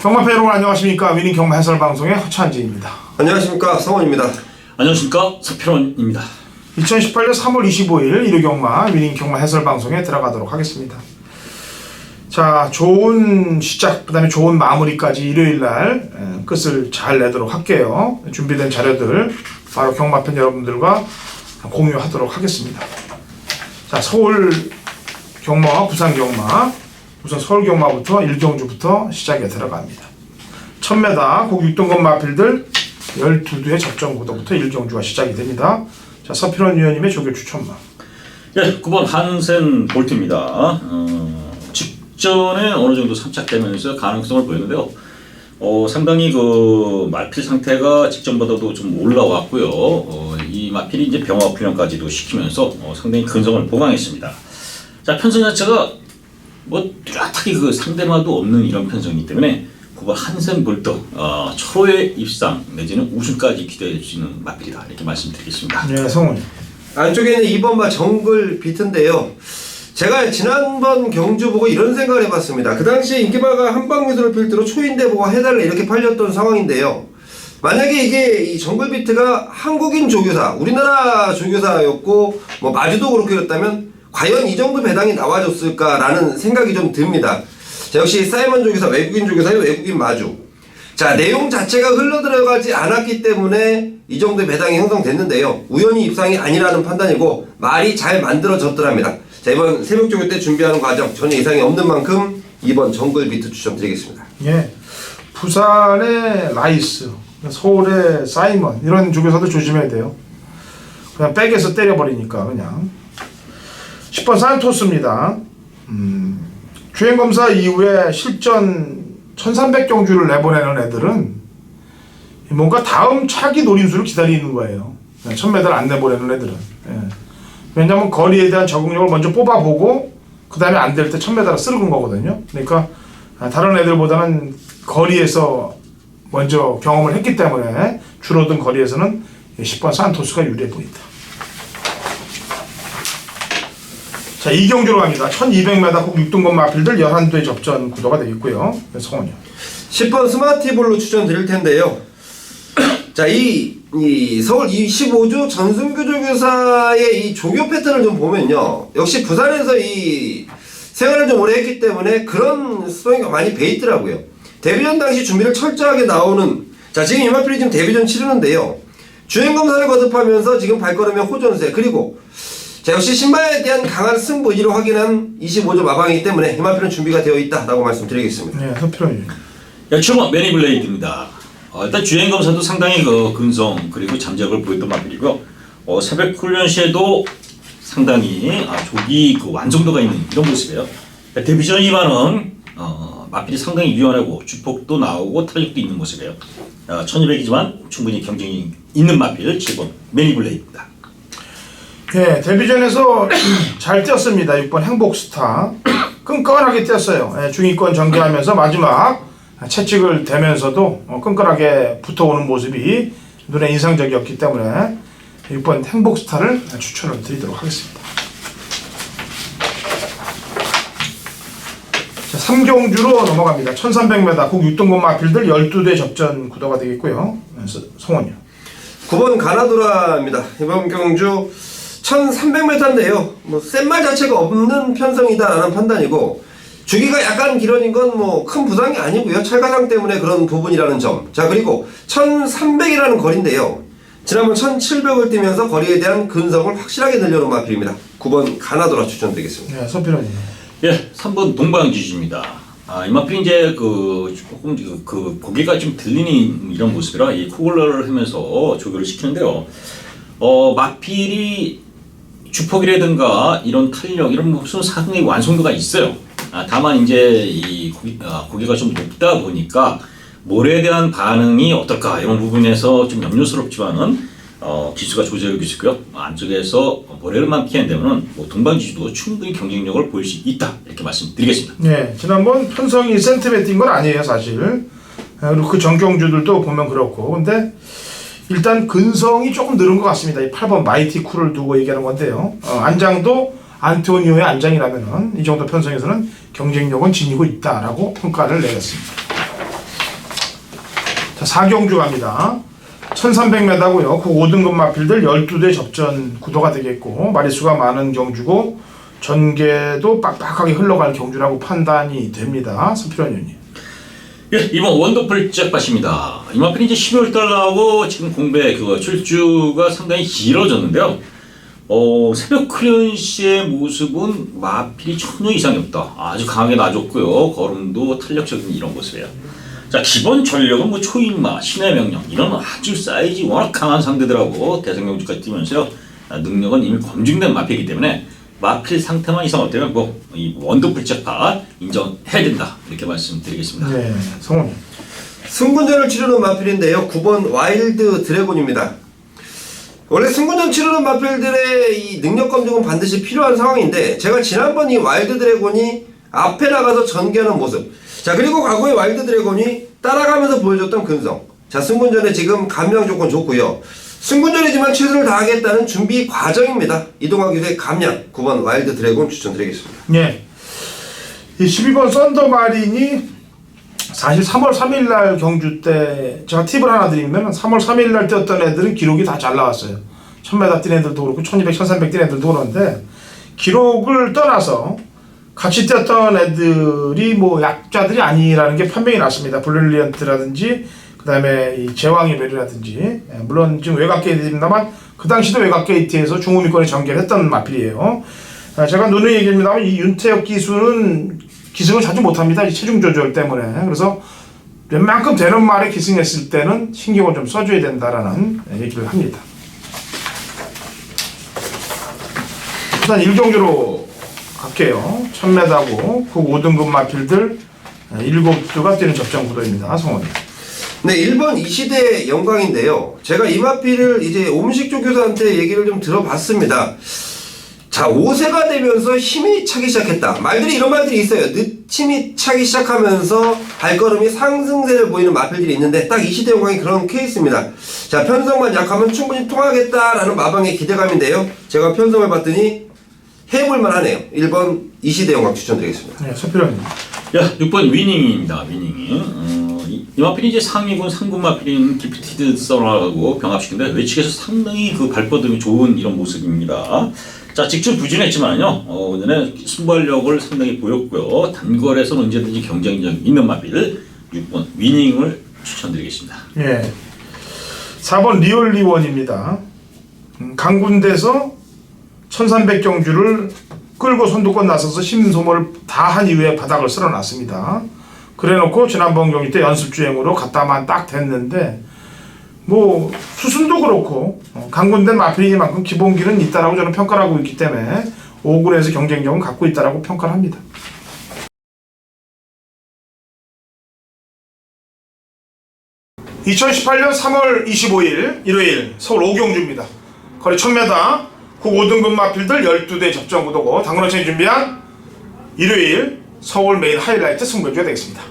경마팬 여러분 안녕하십니까 위닝 경마 해설 방송의 허찬지입니다. 안녕하십니까 성원입니다. 안녕하십니까 서필원입니다. 2018년 3월 25일 일요 경마 위닝 경마 해설 방송에 들어가도록 하겠습니다. 자 좋은 시작 그다음에 좋은 마무리까지 일요일 날 에, 끝을 잘 내도록 할게요. 준비된 자료들 바로 경마팬 여러분들과 공유하도록 하겠습니다. 자 서울 경마와 부산 경마 우선 서울 경마부터 일경주부터 시작에 들어갑니다. 1000m 국 6등급 마필들 12두의 접전 구도부터 일경주가 시작이 됩니다. 자 서필원 위원님의 조교 추천마. 예, 9번 한센 볼트입니다. 어, 직전에 어느 정도 삼착되면서 가능성을 보였는데요. 어, 상당히 그 마필 상태가 직전보다도 좀 올라왔고요. 어, 이 마필이 이제 병화 훈련까지도 시키면서 어, 상당히 근성을 보강했습니다. 자, 편성 자체가 뭐 뚜렷하게 그 상대마도 없는 이런 편성이기 때문에 9번 한센 볼트 어, 초로의 입상 내지는 우승까지 기대해 주시는 마필이다 이렇게 말씀드리겠습니다. 네 성훈이. 안쪽에는 2번 마 정글 비트인데요. 제가 지난번 경주 보고 이런 생각을 해봤습니다. 그 당시에 인기마가 한방미소를 필두로 초인대 보고 해달라 이렇게 팔렸던 상황인데요. 만약에 이게 이 정글 비트가 한국인 조교사, 우리나라 조교사였고 뭐 마주도 그렇게 였다면 과연 이 정도 배당이 나와줬을까라는 생각이 좀 듭니다. 자, 역시 사이먼 조교사, 외국인 조교사의 외국인 마주. 자, 내용 자체가 흘러 들어가지 않았기 때문에 이 정도의 배당이 형성됐는데요. 우연히 입상이 아니라는 판단이고 말이 잘 만들어졌더랍니다. 자, 이번 새벽 조교 때 준비하는 과정 전혀 이상이 없는 만큼 이번 정글 비트 추천드리겠습니다. 예. 부산의 라이스, 서울의 사이먼 이런 조교사도 조심해야 돼요. 그냥 백에서 때려버리니까 그냥. 10번 산토스입니다. 음, 주행 검사 이후에 실전 1300경주를 내보내는 애들은 뭔가 다음 차기 노림수를 기다리는 거예요. 1000m 안 내보내는 애들은. 예. 왜냐면 거리에 대한 적응력을 먼저 뽑아보고 그 다음에 안 될 때 1000m를 쓰는 거거든요. 그러니까 아, 다른 애들보다는 거리에서 먼저 경험을 했기 때문에 줄어든 거리에서는 10번 산토스가 유리해 보인다. 자, 이경주로 갑니다. 1200m 국 6등급 마필들 11대 접전 구도가 되겠고요. 네, 성원이요. 10번 스마티볼로 추천 드릴 텐데요. 자, 이, 이 서울 25조 전승규 조교사의 이 조교 패턴을 좀 보면요. 역시 부산에서 이 생활을 좀 오래 했기 때문에 그런 수동이 많이 배 있더라고요. 데뷔전 당시 준비를 철저하게 나오는 자, 지금 이마필이 지금 데뷔전 치르는데요. 주행 검사를 거듭하면서 지금 발걸음의 호전세 그리고 자, 역시 신발에 대한 강한 승부 의지를 확인한 25조 마방이기 때문에 이마필은 준비가 되어 있다라고 말씀드리겠습니다. 네, 서필원이. 야, 출마 매니블레이드입니다. 어, 일단 주행 검사도 상당히 그 근성 그리고 잠적을 보였던 마필이고 어, 새벽 훈련 시에도 상당히 아, 조기 그 완성도가 있는 이런 모습이에요. 그러니까 데뷔전이만은 어, 마필이 상당히 유연하고 주폭도 나오고 탄력도 있는 모습이에요. 어, 1200이지만 충분히 경쟁이 있는 마필 7번 매니블레이드입니다. 예, 데뷔전에서 잘 뛰었습니다. 6번 행복스타. 끈끈하게 뛰었어요. 예, 중위권 전개하면서 마지막 채찍을 대면서도 어, 끈끈하게 붙어오는 모습이 눈에 인상적이었기 때문에 6번 행복스타를 추천을 드리도록 하겠습니다. 자, 3경주로 넘어갑니다. 1300m 국 6등급 마필들 12대 접전 구도가 되겠고요. 예, 서- 성원이요. 9번 가나도라입니다. 이번 경주 1300m인데요. 뭐 센 말 자체가 없는 편성이다라는 판단이고 주기가 약간 길어진 건 뭐 큰 부상이 아니고요. 철가상 때문에 그런 부분이라는 점. 자 그리고 1300이라는 거리인데요. 지난번 1700을 뛰면서 거리에 대한 근성을 확실하게 늘려놓은 마필입니다. 9번 가나도라 추천드리겠습니다. 네, 서필원이. 예, 3번 동방지주입니다. 아, 이마필이 이제 그 조금 그, 그 고개가 좀 들리는 이런 모습이라 이 코골러를 하면서 조교를 시키는데요. 어, 마필이 주폭이라든가 이런 탄력 이런 무슨 상당히 완성도가 있어요. 아, 다만 이제 이 고기, 아, 고개가 좀 높다 보니까 모래에 대한 반응이 어떨까 이런 부분에서 좀 염려스럽지만은 어, 기수가 조절되고 있고요. 안쪽에서 모래를만 피한다면은 뭐 동방지주도 충분히 경쟁력을 보일 수 있다 이렇게 말씀드리겠습니다. 네, 지난번 편성이 센트에 뛴건 아니에요, 사실. 아, 그리고 그 전경주들도 보면 그렇고. 근데 일단 근성이 조금 늘은 것 같습니다. 이 8번 마이티 쿨을 두고 얘기하는 건데요. 어, 안장도 안토니오의 안장이라면은 이 정도 편성에서는 경쟁력은 지니고 있다라고 평가를 내렸습니다. 자, 4경주 갑니다. 1300m고요. 그 5등급 마필들 12대 접전 구도가 되겠고 마리수가 많은 경주고 전개도 빡빡하게 흘러갈 경주라고 판단이 됩니다. 서필원 의원님. 예, 이번 원더풀 잭팟입니다. 이마필이 이제 12월 달 나오고 지금 공배 그 출주가 상당히 길어졌는데요. 어, 새벽 클런시의 모습은 마필이 천여 이상이 없다. 아주 강하게 놔줬고요. 걸음도 탄력적인 이런 모습이에요. 자, 기본 전력은 뭐 초인마, 신의 명령 이런 아주 사이즈 워낙 강한 상대들하고 대성경주까지 뛰면서요. 아, 능력은 이미 검증된 마필이기 때문에 마필 상태만 이상 없다면 뭐이 원더풀 잭팟 인정해야 된다 이렇게 말씀드리겠습니다. 네, 성훈. 승군전을 치르는 마필인데요. 9번 와일드 드래곤입니다. 원래 승군전 치르는 마필들의 이 능력 검증은 반드시 필요한 상황인데 제가 지난번 이 와일드 드래곤이 앞에 나가서 전개하는 모습 자 그리고 과거에 와일드 드래곤이 따라가면서 보여줬던 근성 자 승군전에 지금 감량 조건 좋고요 승군전이지만 최선을 다하겠다는 준비 과정입니다 이동하기 위해 감량 9번 와일드 드래곤 추천드리겠습니다 예. 이 12번 썬더마린이 사실 3월 3일 날 경주 때 제가 팁을 하나 드리면 3월 3일 날 뛰었던 애들은 기록이 다 잘 나왔어요. 1000m 뛴 애들도 그렇고 1200, 1300 뛴 애들도 그런데 기록을 떠나서 같이 뛰었던 애들이 뭐 약자들이 아니라는 게 판명이 났습니다. 블릴리언트라든지 그다음에 이 제왕의 벨이라든지 예, 물론 지금 외곽 게이트입니다만 그 당시도 외곽 게이트에서 중후미권에 전개를 했던 마필이에요. 아, 제가 누누이 얘기합니다만 이 윤태혁 기수는 기승을 자주 못합니다. 이 체중 조절 때문에 그래서 웬만큼 되는 말에 기승했을 때는 신경을 좀 써줘야 된다라는 얘기를 합니다. 일단 1경주로 갈게요. 1000m고 그 5등급 마필들 7두가 뛰는 접전 구도입니다. 성원. 네, 1번 이 시대 영광인데요. 제가 이마피를 이제 옴식조 교수한테 얘기를 좀 들어봤습니다. 자, 5세가 되면서 힘이 차기 시작했다. 말들이 이런 말들이 있어요. 늦힘이 차기 시작하면서 발걸음이 상승세를 보이는 마필들이 있는데 딱 이 시대 영광이 그런 케이스입니다. 자, 편성만 약하면 충분히 통하겠다라는 마방의 기대감인데요. 제가 편성을 봤더니 해볼만 하네요. 1번 이 시대 영광 추천드리겠습니다. 네, 서필원님. 야, 6번 위닝입니다. 위닝이. 어, 이- 이 마필이 이제 상위군 상군 마필인 기프티드 서라고 병합시킨데 외측에서 상당히 그 발버둥이 좋은 이런 모습입니다. 자, 직접 부진했지만요. 어, 오늘은 순발력을 상당히 보였고요. 단거리에서는 언제든지 경쟁력 있는 마필 6번 위닝을 추천드리겠습니다. 예. 4번 리올리원입니다. 음, 강군대에서 1300경주를 끌고 선두권 나서서 심소모를 다 한 이후에 바닥을 쓸어놨습니다. 그래놓고 지난번 경기 때 연습 주행으로 갔다만 딱 됐는데 뭐 수순도 그렇고 어, 강군대 마필이만큼 기본기는 있다라고 저는 평가를 하고 있기 때문에 5군에서 경쟁력은 갖고 있다라고 평가를 합니다. (2018년 3월 25일) 일요일 서울 오경주입니다 거리 1000m 국 5등급 마필들 12대 접전 구도고 당근호천이 준비한 일요일 서울 메인 하이라이트 승부주가 되겠습니다.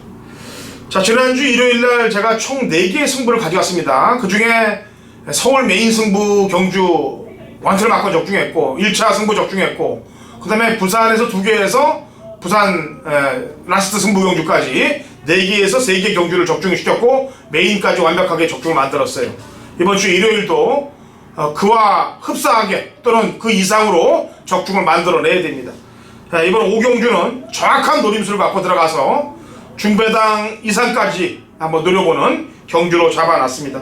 자 지난주 일요일날 제가 총 4개의 승부를 가져왔습니다. 그 중에 서울 메인 승부 경주 완투를 맞고 적중했고 1차 승부 적중했고 그 다음에 부산에서 2개에서 부산 에, 라스트 승부 경주까지 4개에서 3개 경주를 적중시켰고 메인까지 완벽하게 적중을 만들었어요. 이번 주 일요일도 어, 그와 흡사하게 또는 그 이상으로 적중을 만들어내야 됩니다 자, 이번 오경주는 정확한 노림수를 갖고 들어가서 중배당 이상까지 한번 노려보는 경주로 잡아놨습니다.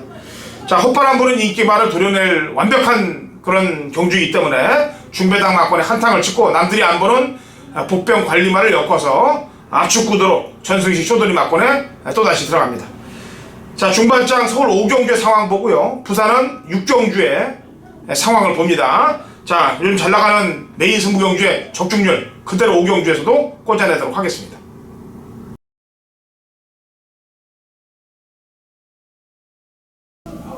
자, 헛바람 부는 인기말을 도려낼 완벽한 그런 경주이기 때문에 중배당 막권에 한탕을 치고 남들이 안 보는 복병 관리말을 엮어서 압축 구도로 전승식 쇼돌이 막권에 또다시 들어갑니다. 자, 중반장 서울 5경주의 상황 보고요. 부산은 6경주의 상황을 봅니다. 자, 요즘 잘 나가는 메인 승부 경주의 적중률 그대로 5경주에서도 꽂아내도록 하겠습니다.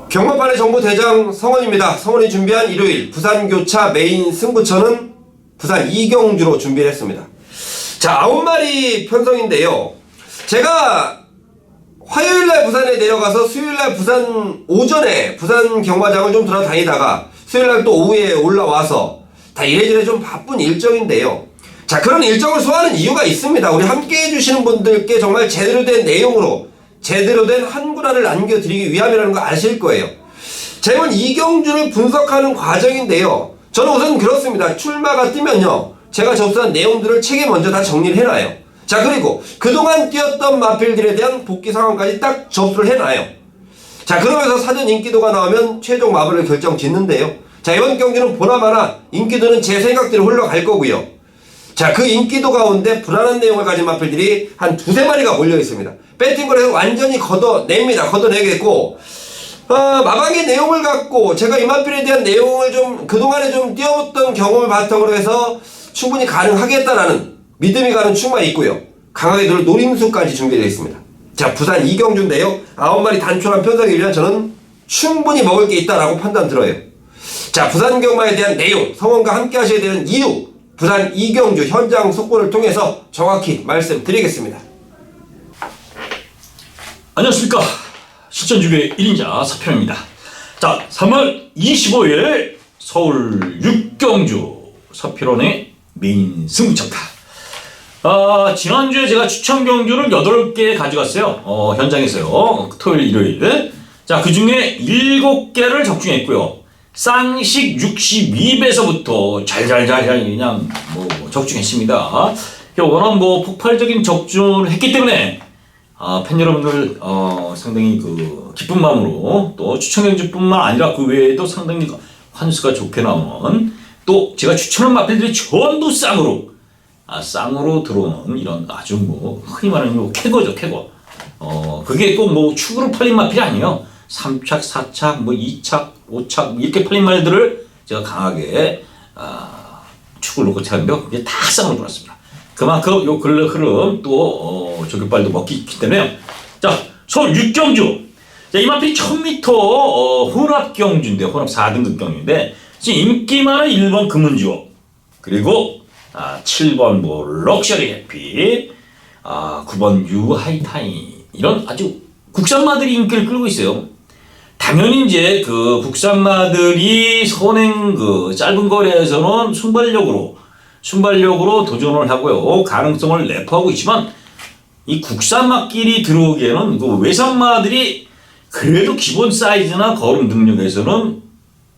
경마판의 정보 대장 성원입니다. 성원이 준비한 일요일 부산 교차 메인 승부처는 부산 이경주로 준비를 했습니다. 자, 아홉 마리 편성인데요. 제가 화요일 날 부산에 내려가서 수요일 날 부산 오전에 부산 경마장을 좀 돌아다니다가 수요일 날 또 오후에 올라와서 다 이래저래 좀 바쁜 일정인데요. 자, 그런 일정을 소화하는 이유가 있습니다. 우리 함께 해주시는 분들께 정말 제대로 된 내용으로 제대로 된 한구라를 남겨드리기 위함이라는 거 아실 거예요. 자, 이번 이경주를 분석하는 과정인데요. 저는 우선 그렇습니다. 출마가 뜨면요. 제가 접수한 내용들을 책에 먼저 다 정리를 해놔요. 자, 그리고 그동안 뛰었던 마필들에 대한 복귀 상황까지 딱 접수를 해놔요. 자, 그러면서 사전 인기도가 나오면 최종 마블을 결정 짓는데요. 자, 이번 경기는 보나마나 인기도는 제 생각대로 흘러갈 거고요. 자, 그 인기도 가운데 불안한 내용을 가진 마필들이 한 두세 마리가 몰려 있습니다. 배팅걸에서 완전히 걷어냅니다. 걷어내겠고, 어, 마방의 내용을 갖고 제가 이 마필에 대한 내용을 좀 그동안에 좀 뛰어봤던 경험을 바탕으로 해서 충분히 가능하겠다라는 믿음이 가는 충만 있고요. 강하게 들 노림수까지 준비되어 있습니다. 자, 부산 이경주인데요. 아홉 마리 단촐한 편성이면 저는 충분히 먹을 게 있다라고 판단 들어요. 자, 부산 경마에 대한 내용, 성원과 함께 하셔야 되는 이유, 부산 이경주 현장 속보를 통해서 정확히 말씀드리겠습니다. 안녕하십니까 실전주의 1인자 사편입니다 자 3월 25일 서울 육경주 서필원의 메인 승부차다 아, 지난주에 제가 추천 경주를 8개 가져갔어요. 어, 현장에서요. 토요일 일요일. 자그 중에 7개를 적중했고요. 쌍식 62배서부터 잘잘잘 그냥 뭐 적중했습니다. 워낙 뭐 폭발적인 적중을 했기 때문에 아, 팬 여러분들 어, 상당히 그 기쁜 마음으로 또 추천 경주뿐만 아니라 그 외에도 상당히 환수가 좋게 나오는 또 제가 추천한 마필들이 전부 쌍으로 아, 쌍으로 들어오는 이런 아주 뭐 흔히 말하는 뭐 캐거죠 캐거. 어 그게 꼭 뭐 축으로 팔린 마필이 아니에요. 3착 4착 뭐 2착 5착 이렇게 팔린 말들을 제가 강하게 아, 축을 놓고 찾는데요 그게 다 쌍으로 들어왔습니다. 그만큼 요 근래 흐름 또 어, 조교빨도 먹기 있기 때문에 자 서울 육경주. 자 이 마필이 1000m 어, 혼합 경주인데 혼합 4등급 경주인데 지금 인기 많은 1번 금은주어 그리고 아, 7번 뭐 럭셔리 해피 아, 9번 유하이타이 이런 아주 국산마들이 인기를 끌고 있어요. 당연히 이제 그 국산마들이 선행 그 짧은 거리에서는 순발력으로 순발력으로 도전을 하고요. 가능성을 내포하고 있지만 이 국산마끼리 들어오기에는 그 외산마들이 그래도 기본 사이즈나 걸음 능력에서는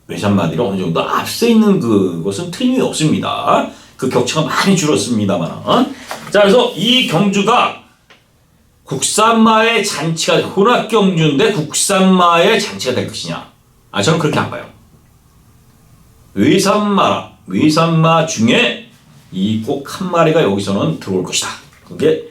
외산마들이 어느 정도 앞서 있는 그것은 틀림이 없습니다. 그 격차가 많이 줄었습니다만. 자, 그래서 이 경주가 국산마의 잔치가 혼합 경주인데 국산마의 잔치가 될 것이냐? 아, 저는 그렇게 안 봐요. 외산마라, 외산마 중에 이 꼭 한 마리가 여기서는 들어올 것이다. 그게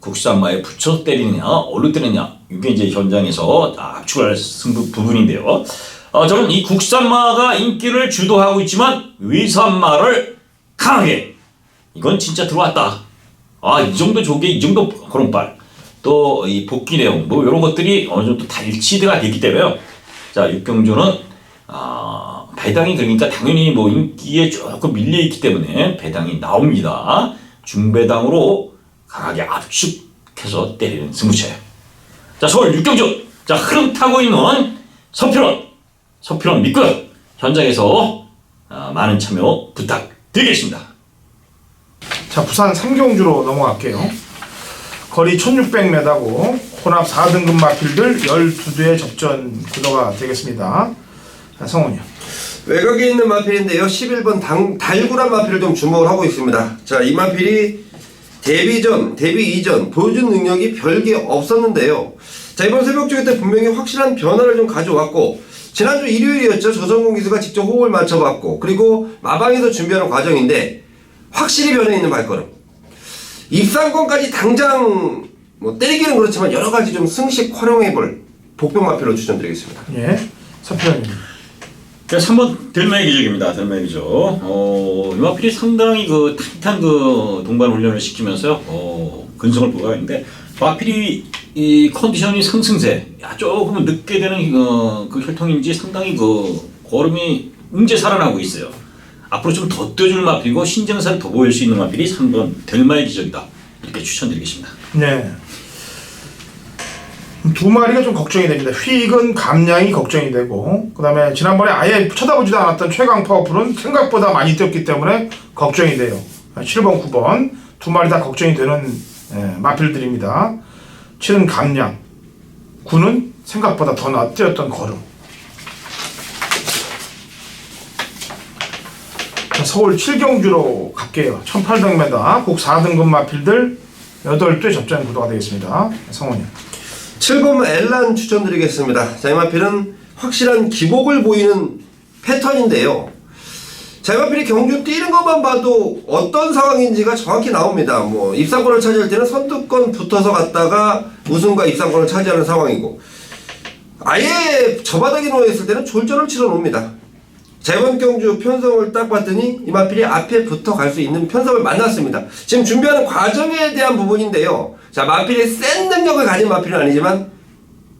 국산마에 붙여 때리느냐, 어디로 때리느냐. 이게 이제 현장에서 압축할 승부 부분인데요. 어, 저는 이 국산마가 인기를 주도하고 있지만 외산마를 강하게 이건 진짜 들어왔다. 아, 이 정도 조개, 이 정도 거름발, 또 이 복귀 내용, 뭐 이런 것들이 어느 정도 다 일치가 됐기 때문에요. 자, 육경주는 아, 배당이 그러니까 당연히 뭐 인기에 조금 밀려 있기 때문에 배당이 나옵니다. 중배당으로 강하게 압축해서 때리는 승부처예요. 자, 서울 육경주. 자, 흐름 타고 있는 서필원. 서필원 믿고요. 현장에서 아, 많은 참여 부탁 드리겠습니다. 자, 부산 삼경주로 넘어갈게요. 거리 1600m고 혼합 4등급 마필들 12대의 접전 구도가 되겠습니다. 자, 성훈이요. 외곽에 있는 마필인데요. 11번 당, 달구란 마필을 좀 주목을 하고 있습니다. 자, 이 마필이 데뷔 전, 데뷔 이전 보여준 능력이 별게 없었는데요. 자, 이번 새벽 주기 때 분명히 확실한 변화를 좀 가져왔고 지난주 일요일이었죠. 조성공 기수가 직접 호흡을 맞춰봤고 그리고 마방에서 준비하는 과정인데 확실히 변해 있는 발걸음. 입상권까지 당장 뭐 때리기는 그렇지만 여러 가지 좀 승식 활용해볼 복병 마필로 추천드리겠습니다. 예. 서필현입니다. 자, 3번 델마의 기적입니다. 델마의 기적. 어, 이마필이 상당히 그 타이트한 그 동반 훈련을 시키면서 어, 근성을 보여가는데 마필이 이 컨디션이 상승세, 야, 조금 늦게 되는 그, 그 혈통인지 상당히 그 걸음이 응제 살아나고 있어요. 앞으로 좀더 뛰어줄 마필이고 신장사를 더 보일 수 있는 마필이 3번 델마의 기적이다. 이렇게 추천드리겠습니다. 네. 두 마리가 좀 걱정이 됩니다. 휙은 감량이 걱정이 되고, 그 다음에 지난번에 아예 쳐다보지도 않았던 최강 파워풀은 생각보다 많이 뛰었기 때문에 걱정이 돼요. 7번, 9번 두 마리 다 걱정이 되는 예, 마필들입니다. 7은 감량, 9는 생각보다 더 나- 뛰었던 걸음. 자, 서울 7경주로 갈게요. 1800m 곡 4등급 마필들 8대 접전 구도가 되겠습니다. 성원이. 7번 엘란 추천드리겠습니다. 자, 이 마필은 확실한 기복을 보이는 패턴인데요. 자, 이 마필이 경주 뛰는 것만 봐도 어떤 상황인지가 정확히 나옵니다. 뭐, 입상권을 차지할 때는 선두권 붙어서 갔다가 우승과 입상권을 차지하는 상황이고, 아예 저 바닥에 놓여있을 때는 졸전을 치러 놓습니다. 자, 이번 경주 편성을 딱 봤더니 이 마필이 앞에 붙어 갈 수 있는 편성을 만났습니다. 지금 준비하는 과정에 대한 부분인데요. 자, 마필이 센 능력을 가진 마필은 아니지만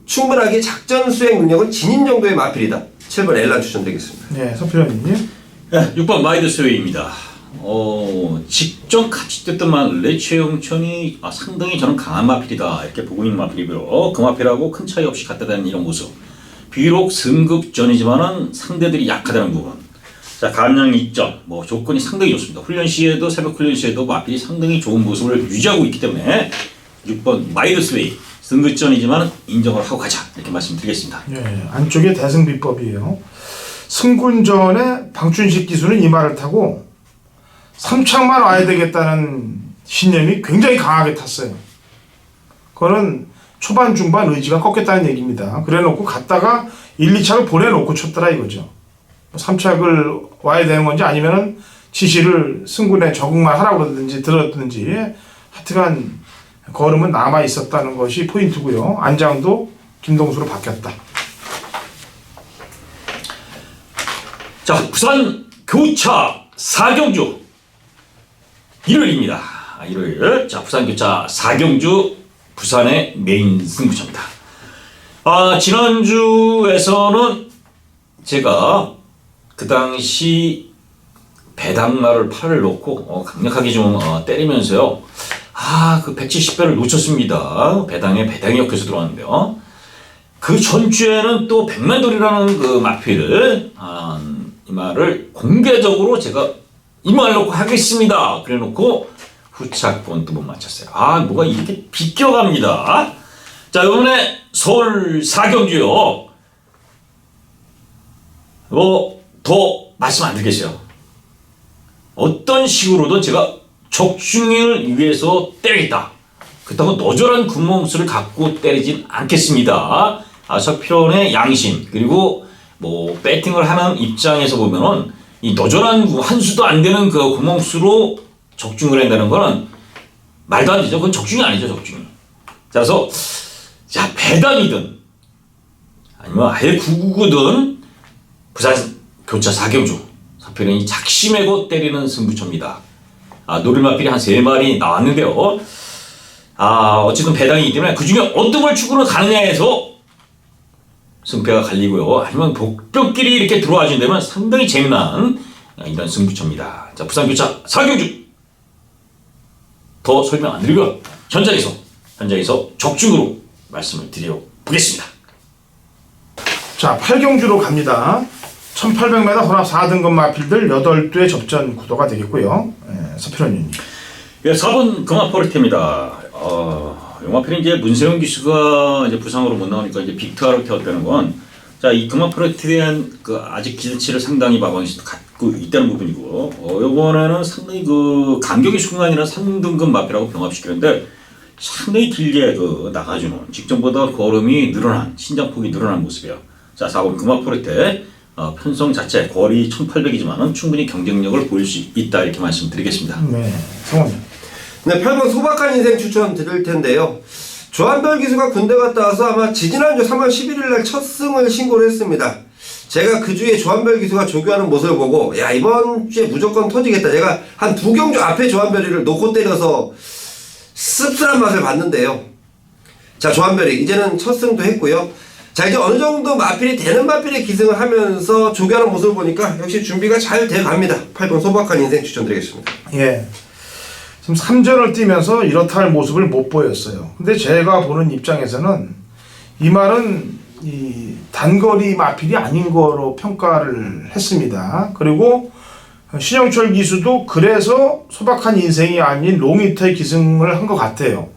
충분하게 작전 수행 능력은 지닌 정도의 마필이다. 7번 엘란 추천드리겠습니다. 네, 서필현님. 네, 6번 마이드 스웨이입니다. 어, 직전 같이 뛰었던 레츠영천이 아, 상당히 저는 강한 마필이다 이렇게 보고 있는 마필이고요. 그 마필하고 큰 차이 없이 갖다 대는 이런 모습. 비록 승급전이지만은 상대들이 약하다는 부분. 자, 감량 입점, 뭐 조건이 상당히 좋습니다. 훈련 시에도 새벽 훈련 시에도 마필이 상당히 좋은 모습을 유지하고 있기 때문에 6번 마이드 스웨이 승급전이지만 인정을 하고 가자 이렇게 말씀드리겠습니다. 예, 안쪽에 대승 비법이에요. 승군전에 방춘식 기수는 이 말을 타고 삼창만 와야 되겠다는 신념이 굉장히 강하게 탔어요. 그거는 초반 중반 의지가 꺾였다는 얘기입니다. 그래놓고 갔다가 1, 2차를 보내놓고 쳤더라 이거죠. 3착을 와야 되는 건지 아니면은 지시를 승군에 적응만 하라고 그러든지 들었든지 하여튼간 걸음은 남아 있었다는 것이 포인트고요. 안장도 김동수로 바뀌었다. 자, 부산 교차 4경주 일요일입니다. 아, 일요일. 자, 부산 교차 4경주 부산의 메인 승부처입니다. 아, 지난주에서는 제가 그 당시 배당마를 팔을 놓고 어, 강력하게 좀 어, 때리면서요. 아, 그 170배를 놓쳤습니다. 배당에 배당이 엮여서 들어왔는데요. 그 전주에는 또 백만돌이라는 그 마필을 아, 이 말을 공개적으로 제가 이 말 놓고 하겠습니다. 그래 놓고 또못 맞췄어요. 아 뭐가 이렇게 비껴갑니다. 자 이번에 서울 사경주요. 뭐 더 말씀 안 드리겠어요. 어떤 식으로든 제가 적중을 위해서 때리겠다. 그렇다고 너절한 군몽수를 갖고 때리진 않겠습니다. 아, 석필원의 양심 그리고 뭐 배팅을 하는 입장에서 보면은 이 너절한 한 수도 안 되는 그 구멍수로 적중을 한다는 거는 말도 안 되죠. 그건 적중이 아니죠, 적중이. 자, 그래서 자 배당이든 아니면 아예 구구구든 부산 교차 사경주 석필원이 작심하고 때리는 승부처입니다. 아, 노릴마필이 한 세 마리 나왔는데요. 아, 어쨌든 배당이기 때문에 그 중에 어떤 걸 추구로 가느냐에서 승패가 갈리고요. 아니면 복병끼리 이렇게 들어와 준다면 상당히 재미난 이런 승부처입니다. 자, 부산교차 사경주 더 설명 안 드리고요. 현장에서 현장에서 적중으로 말씀을 드려 보겠습니다. 자, 8경주로 갑니다. 1800m 혼합 4등급 마필들 8대 접전 구도가 되겠고요. 예, 서필현님. 예, 4번 금화포르테입니다. 어, 용화필이 이제 문세영 기수가 이제 부상으로 못 나오니까 이제 빅트하로 태웠다는 건, 자, 이 금화포르테에 대한 그 아직 기대치를 상당히 마방시 갖고 있다는 부분이고, 어, 요번에는 상당히 그 간격의 순간이나 3등급 마필하고 병합시키는데, 상당히 길게 그 나가주는 직전보다 걸음이 늘어난 신장폭이 늘어난 모습이에요. 자, 4번 금화포르테 어, 편성 자체 거리 1800이지만은 충분히 경쟁력을 보일 수 있다 이렇게 말씀드리겠습니다. 네, 성원님. 네, 8번 소박한 인생 추천 드릴 텐데요. 조한별 기수가 군대 갔다 와서 아마 지지난주 3월 11일 날 첫 승을 신고를 했습니다. 제가 그 주에 조한별 기수가 조교하는 모습을 보고 야 이번 주에 무조건 터지겠다. 제가 한 두 경주 앞에 조한별이를 놓고 때려서 씁쓸한 맛을 봤는데요. 자 조한별이 이제는 첫 승도 했고요. 자 이제 어느 정도 마필이 되는 마필의 기승을 하면서 조교하는 모습을 보니까 역시 준비가 잘 돼갑니다. 8번 소박한 인생 추천드리겠습니다. 예. 지금 3전을 뛰면서 이렇다 할 모습을 못 보였어요. 근데 제가 보는 입장에서는 이 말은 이 단거리 마필이 아닌 거로 평가를 했습니다. 그리고 신영철 기수도 그래서 소박한 인생이 아닌 롱히터의 기승을 한 것 같아요.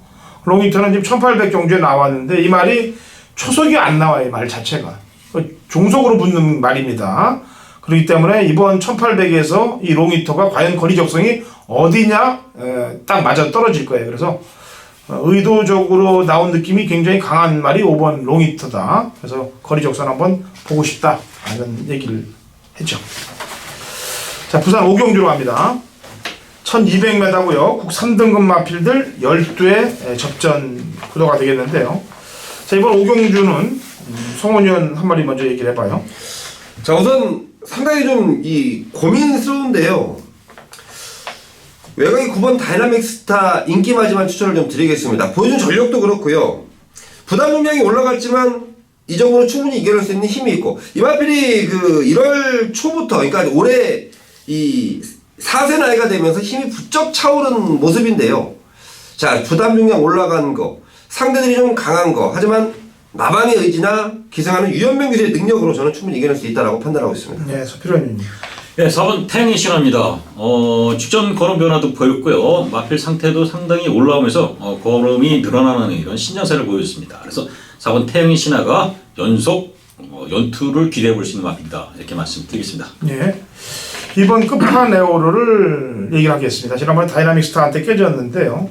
롱히터는 지금 1800 경주에 나왔는데 이 말이 초속이 안 나와요 이 말 자체가 그 종속으로 붙는 말입니다. 그렇기 때문에 이번 1800에서 이 롱히터가 과연 거리 적성이 어디냐 에, 딱 맞아 떨어질 거예요. 그래서 어, 의도적으로 나온 느낌이 굉장히 강한 말이 5번 롱히터다. 그래서 거리 적선 한번 보고 싶다. 라는 얘기를 했죠. 자, 부산 오경주로 갑니다. 1200m고요. 국 3등급 마필들 12회 접전 구도가 되겠는데요. 자, 이번 오경주는 음, 송원 의원 한 마디 먼저 얘기를 해봐요. 자 우선 상당히 좀 이 고민스러운데요. 외곽이 9번 다이나믹 스타 인기 마지만 추천을 좀 드리겠습니다. 보여준 전력도 그렇고요. 부담 용량이 올라갔지만 이 정도로 충분히 이겨낼 수 있는 힘이 있고 이마필이 그 1월 초부터 그러니까 올해 이 4세 나이가 되면서 힘이 부쩍 차오른 모습인데요. 자 부담 용량 올라간 거 상대들이 좀 강한 거 하지만 나방의 의지나 기승하는 유연명 기술의 능력으로 저는 충분히 이겨낼 수 있다고 판단하고 있습니다. 네, 서필원 의원님. 네, 4번 태양의 신화입니다. 어, 직전 걸음 변화도 보였고요. 마필 상태도 상당히 올라오면서 어, 걸음이 늘어나는 이런 신장세를 보였습니다. 그래서 4번 태양의 신화가 연속 어, 연투를 기대해 볼 수 있는 마필이다. 이렇게 말씀드리겠습니다. 예. 이번 끝판 에어로를 얘기를 하겠습니다. 지난번에 다이나믹 스타한테 깨졌는데요.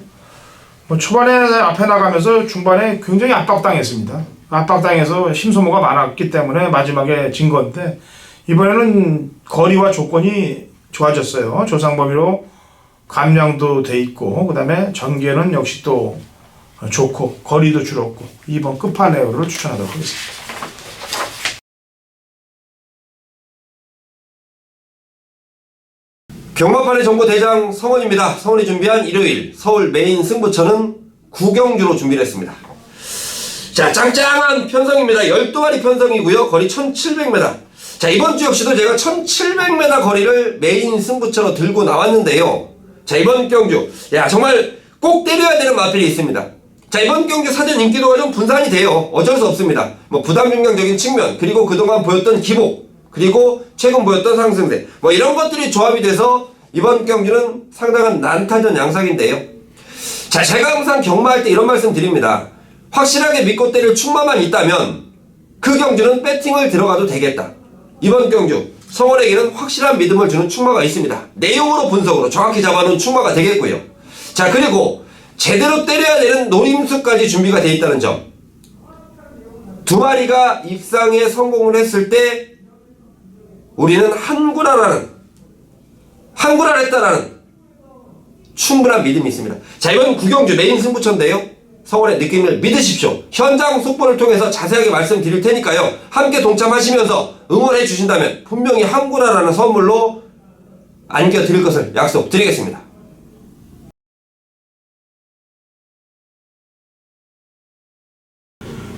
뭐 초반에 앞에 나가면서 중반에 굉장히 압박당했습니다. 압박당해서 심소모가 많았기 때문에 마지막에 진 건데 이번에는 거리와 조건이 좋아졌어요. 조상범위로 감량도 돼 있고 그다음에 전개는 역시 또 좋고 거리도 줄었고 이번 끝판 에어로를 추천하도록 하겠습니다. 경마판의 정보 대장 성원입니다. 성원이 준비한 일요일 서울 메인 승부처는 구경주로 준비를 했습니다. 자, 짱짱한 편성입니다. 12마리 편성이고요. 거리 1700m. 자, 이번 주 역시도 제가 1700m 거리를 메인 승부처로 들고 나왔는데요. 자, 이번 경주. 야, 정말 꼭 때려야 되는 마필이 있습니다. 자, 이번 경주 사전 인기도가 좀 분산이 돼요. 어쩔 수 없습니다. 뭐, 부담 중량적인 측면, 그리고 그동안 보였던 기복, 그리고 최근 보였던 상승세. 뭐, 이런 것들이 조합이 돼서 이번 경주는 상당한 난타전 양상인데요. 자, 제가 항상 경마할 때 이런 말씀 드립니다. 확실하게 믿고 때릴 충마만 있다면 그 경주는 배팅을 들어가도 되겠다. 이번 경주 성원에게는 확실한 믿음을 주는 충마가 있습니다. 내용으로 분석으로 정확히 잡아놓은 충마가 되겠고요. 자, 그리고 제대로 때려야 되는 노림수까지 준비가 되어 있다는 점. 두 마리가 입상에 성공을 했을 때 우리는 한구라라는 한구라를 했다라는 충분한 믿음이 있습니다. 자, 이번 구경주 메인 승부처인데요. 서울의 느낌을 믿으십시오. 현장 속보를 통해서 자세하게 말씀드릴 테니까요. 함께 동참하시면서 응원해 주신다면 분명히 한구라라는 선물로 안겨드릴 것을 약속드리겠습니다.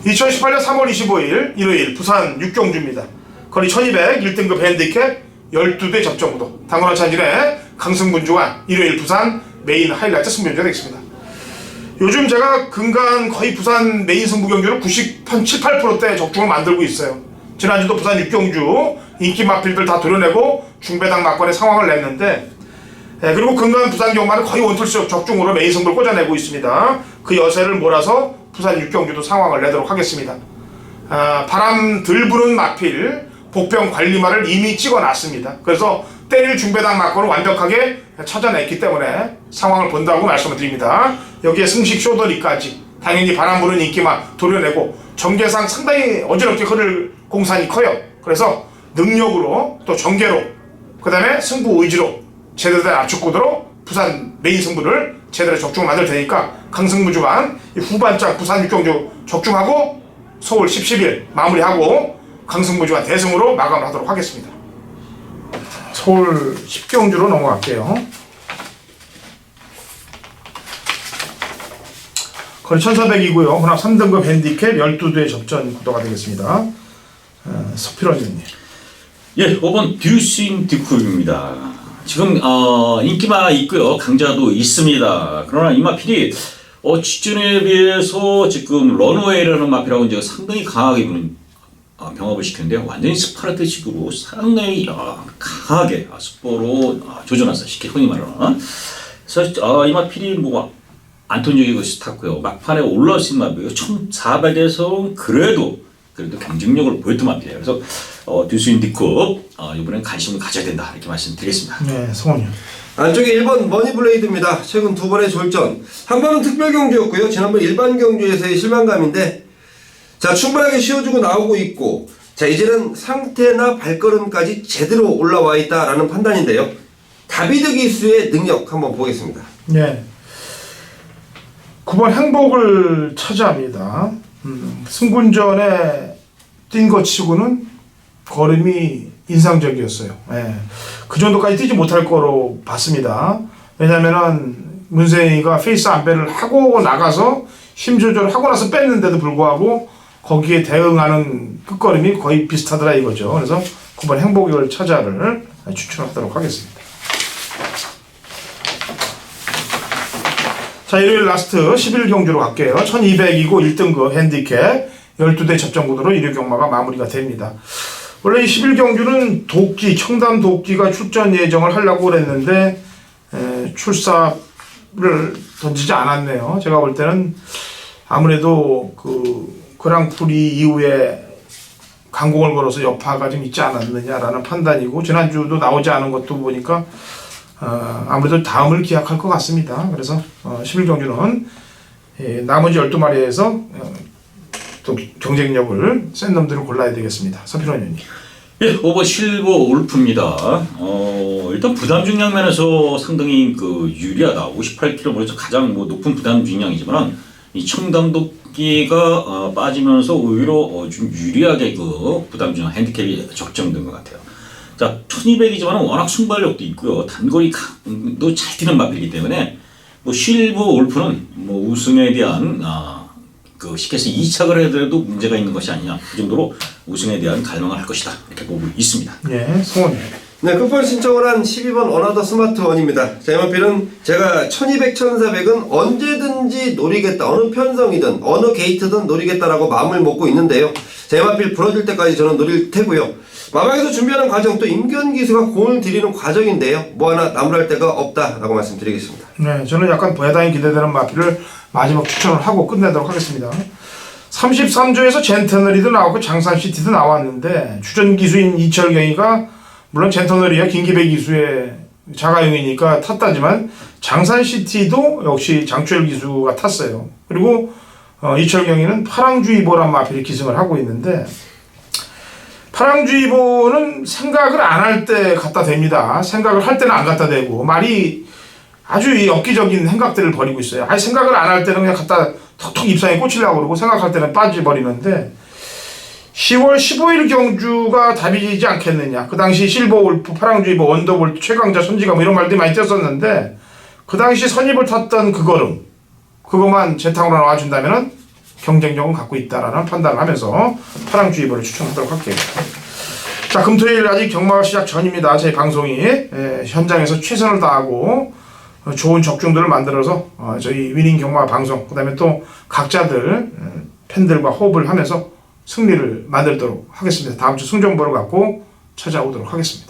(2018년 3월 25일) 일요일 부산 육경주입니다 거리 1200 1등급 핸디캡 12대 접전구도 당근화 찬진의 강승분 주간 일요일 부산 메인 하이라이트 승부경주가 되겠습니다 요즘 제가 근간 거의 부산 메인 승부 경주를 90, 7, 8%대 적중을 만들고 있어요. 지난주도 부산 육경주 인기 마필들 다 도려내고 중배당 막권의 상황을 냈는데 예, 그리고 근간 부산 경마는 거의 원툴씩 적중으로 메인 승부를 꽂아내고 있습니다. 그 여세를 몰아서 부산 육경주도 상황을 내도록 하겠습니다. 아, 바람 들 부는 마필 복병 관리마를 이미 찍어놨습니다. 그래서 때릴 중배당 막권을 완벽하게 찾아냈기 때문에 상황을 본다고 말씀을 드립니다. 여기에 승식 쇼더리까지 당연히 바람 부는 인기만 도려내고 전개상 상당히 어지럽게 흐를 공산이 커요. 그래서 능력으로 또 전개로 그 다음에 승부 의지로 제대로 된 압축 구도로 부산 메인 승부를 제대로 적중 만들 테니까 강승부 주간 이 후반장 부산 육경주 적중하고 서울 10, 11 마무리하고 강승부 주간 대승으로 마감을 하도록 하겠습니다. 서울 10경주로 넘어갈게요. 거리 1400이고요. 혼합 3등급 핸디캡 12대 접전 구도가 되겠습니다. 어, 서필원님. 예, 5번 듀스인 듀크입니다. 지금 어, 인기가 있고요, 강자도 있습니다. 그러나 이 마필이 어, 직전에 비해서 지금 런웨이라는 마필하고 이제 상당히 강하게 보는 어, 병합을 시켰는데요. 완전히 스파르타식으로 상당히 어, 강하게 어, 스포로 어, 조져놨어요. 쉽게 흔히 말하는. 그래서 어, 이 마필이 뭐 안토니오 스타고요. 막판에 올라오신 마비요. 1,400에서 그래도 그래도 경쟁력을 보였던 마비예요. 그래서 어, 듀스인 디컵 어, 이번엔 관심을 가져야 된다 이렇게 말씀드리겠습니다. 네, 성원이. 안쪽에 1번 머니블레이드입니다. 최근 두 번의 졸전. 한 번은 특별 경주였고요. 지난번 일반 경주에서의 실망감인데 자 충분하게 쉬어주고 나오고 있고 자 이제는 상태나 발걸음까지 제대로 올라와 있다라는 판단인데요. 다비드 기수의 능력 한번 보겠습니다. 네. 9번 행복을 차지합니다. 음, 승군전에 뛴 것 치고는 걸음이 인상적이었어요. 예. 그 정도까지 뛰지 못할 거로 봤습니다. 왜냐면은 문세희가 페이스 안배를 하고 나가서 힘 조절을 하고 나서 뺐는데도 불구하고 거기에 대응하는 끝걸음이 거의 비슷하더라 이거죠. 그래서 9번 행복을 차지를 추천하도록 하겠습니다. 자, 일요일 라스트 11경주로 갈게요. 1200이고 1등급 핸디캡 12대 접전구도로 일요 경마가 마무리가 됩니다. 원래 이 11경주는 도끼, 청담 도끼가 출전 예정을 하려고 그랬는데 에, 출사를 던지지 않았네요. 제가 볼 때는 아무래도 그 그랑프리 이후에 강공을 걸어서 여파가 좀 있지 않았느냐라는 판단이고 지난주도 나오지 않은 것도 보니까 어, 아무래도 다음을 기약할 것 같습니다. 그래서 어, 11경주는 예, 나머지 12마리에서 어, 또 경쟁력을 센 놈들을 골라야 되겠습니다. 서필원 의원님. 예, 오버 실버 울프입니다. 어, 일단 부담 중량 면에서 상당히 그 유리하다. 58kg에서 가장 뭐 높은 부담 중량이지만 이 청담도끼가 어, 빠지면서 오히려 어, 좀 유리하게 그 부담 중량 핸디캡이 적정된 것 같아요. 자, 1200이지만 워낙 순발력도 있고요. 단거리도 잘 뛰는 마필이기 때문에 뭐 실버 울프는 뭐 우승에 대한 아, 그 시켓에 이착을 해도 문제가 있는 것이 아니냐. 그 정도로 우승에 대한 갈망을 할 것이다. 이렇게 보고 있습니다. 예, 성원님. 네, 끝번 신청을 한 12번 어나더 스마트 원입니다. 제 마필은 제가 1200, 1400은 언제든지 노리겠다. 어느 편성이든 어느 게이트든 노리겠다라고 마음을 먹고 있는데요. 제 마필 부러질 때까지 저는 노릴 테고요. 마방에서 준비하는 과정 또 임견 기수가 공을 들이는 과정인데요. 뭐 하나 나무랄 데가 없다라고 말씀드리겠습니다. 네, 저는 약간 대단히 기대되는 마피를 마지막 추천을 하고 끝내도록 하겠습니다. 33조에서 젠터너리도 나왔고 장산시티도 나왔는데 주전 기수인 이철경이가 물론 젠터너리야 김기배 기수의 자가용이니까 탔다지만 장산시티도 역시 장추열 기수가 탔어요. 그리고 어, 이철경이는 파랑주의보란 마피를 기승을 하고 있는데 파랑주의보는 생각을 안 할 때 갖다 댑니다. 생각을 할 때는 안 갖다 대고 말이 아주 이 엽기적인 생각들을 벌이고 있어요. 아니 생각을 안 할 때는 그냥 갖다 톡톡 입상에 꽂히려고 그러고 생각할 때는 빠져버리는데 10월 15일 경주가 답이지 않겠느냐. 그 당시 실버 울프, 파랑주의보, 원더볼트, 최강자, 선지가 뭐 이런 말들이 많이 뛰었었는데 그 당시 선입을 탔던 그 걸음 그것만 재탕으로 나와준다면은 경쟁력은 갖고 있다라는 판단을 하면서 파랑주의보를 추천하도록 할게요. 자, 금 토 일 아직 경마가 시작 전입니다. 제 방송이 예, 현장에서 최선을 다하고 어, 좋은 적중들을 만들어서 어, 저희 위닝 경마 방송 그 다음에 또 각자들 어, 팬들과 호흡을 하면서 승리를 만들도록 하겠습니다. 다음 주 승정보를 갖고 찾아오도록 하겠습니다.